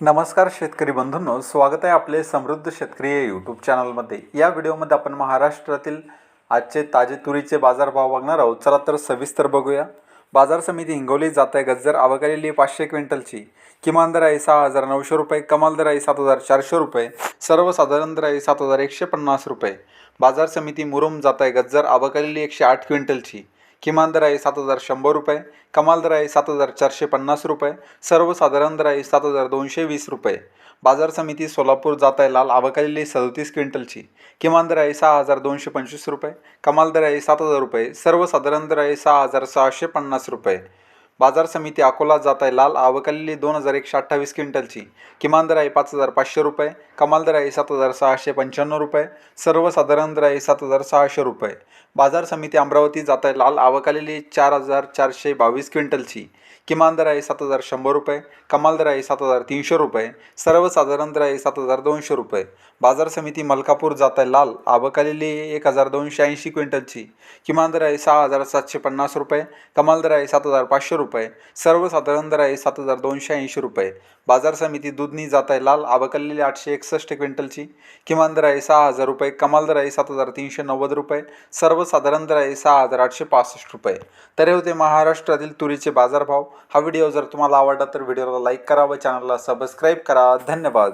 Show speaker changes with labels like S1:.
S1: नमस्कार शेतकरी बंधूंनो स्वागत आहे आपले समृद्ध शेतकरी या यूट्यूब चॅनलमध्ये या व्हिडिओमध्ये आपण महाराष्ट्रातील आजचे ताजे तुरीचे बाजारभाव बघणार आहोत. चला तर सविस्तर बघूया. बाजार समिती हिंगोली जात आहे गज्जर आवकालेली पाचशे क्विंटलची. किमान दर आहे सहा हजार नऊशे रुपये कमाल दर आहे सात हजार चारशे रुपये सर्वसाधारण दर आहे सात हजार एकशे पन्नास रुपये. बाजार समिती मुरुम जात आहे गज्जर आवकालेली एकशे आठ क्विंटलची. किमान दर आहे सात हजार शंभर रुपये कमाल दर आहे सात हजार चारशे पन्नास रुपये सर्वसाधारण दर आहे सात हजार दोनशे वीस रुपये. बाजार समिती सोलापूर जात आहे लाल आवकालेली सदतीस क्विंटलची. किमान दर आहे सहा हजार दोनशे पंचवीस रुपये कमाल दर आहे सात हजार रुपये सर्वसाधारण दर आहे सहा हजार सहाशे पन्नास रुपये. बाजार समिती अकोला जात आहे लाल आवकालेली दोन हजार एकशे अठ्ठावीस क्विंटलची. किमान दर आहे पाच हजार पाचशे रुपये कमाल दर आहे सात हजार सहाशे पंच्याण्णव रुपये सर्वसाधारण दर आहे सात हजार सहाशे रुपये. बाजार समिती अमरावती जात. आहे लाल आवकालेली चार हजार चारशे बावीस क्विंटलची. किमान दर आहे सात हजार शंभर रुपये. कमाल दर आहे सात हजार तीनशे रुपये. सर्वसाधारण दर आहे सात हजार दोनशे रुपये. बाजार समिती मलकापूर जात. आहे लाल आवकालेली एक हजार दोनशे ऐंशी क्विंटलची. किमान दर आहे सहा हजार सातशे पन्नास रुपये. कमाल दर आहे सात हजार पाचशे रुपये. सर्वसाधारण दर आहे सात हजार दोनशे ऐंशी रुपये. बाजार समिती दुधनी जात. आहे लाल आवकालेली आठशे एकसष्ट क्विंटलची. किमान दर आहे सहा हजार रुपये. कमाल दर आहे सात हजार तीनशे नव्वद रुपये. सर्व दर आहे सहा हजार आठशे पासष्ट रुपये. तर हे होते महाराष्ट्रातील तुरीचे बाजारभाव. हा व्हिडिओ जर तुम्हाला आवडला तर व्हिडिओला लाईक करा व चॅनलला सबस्क्राईब करा. धन्यवाद.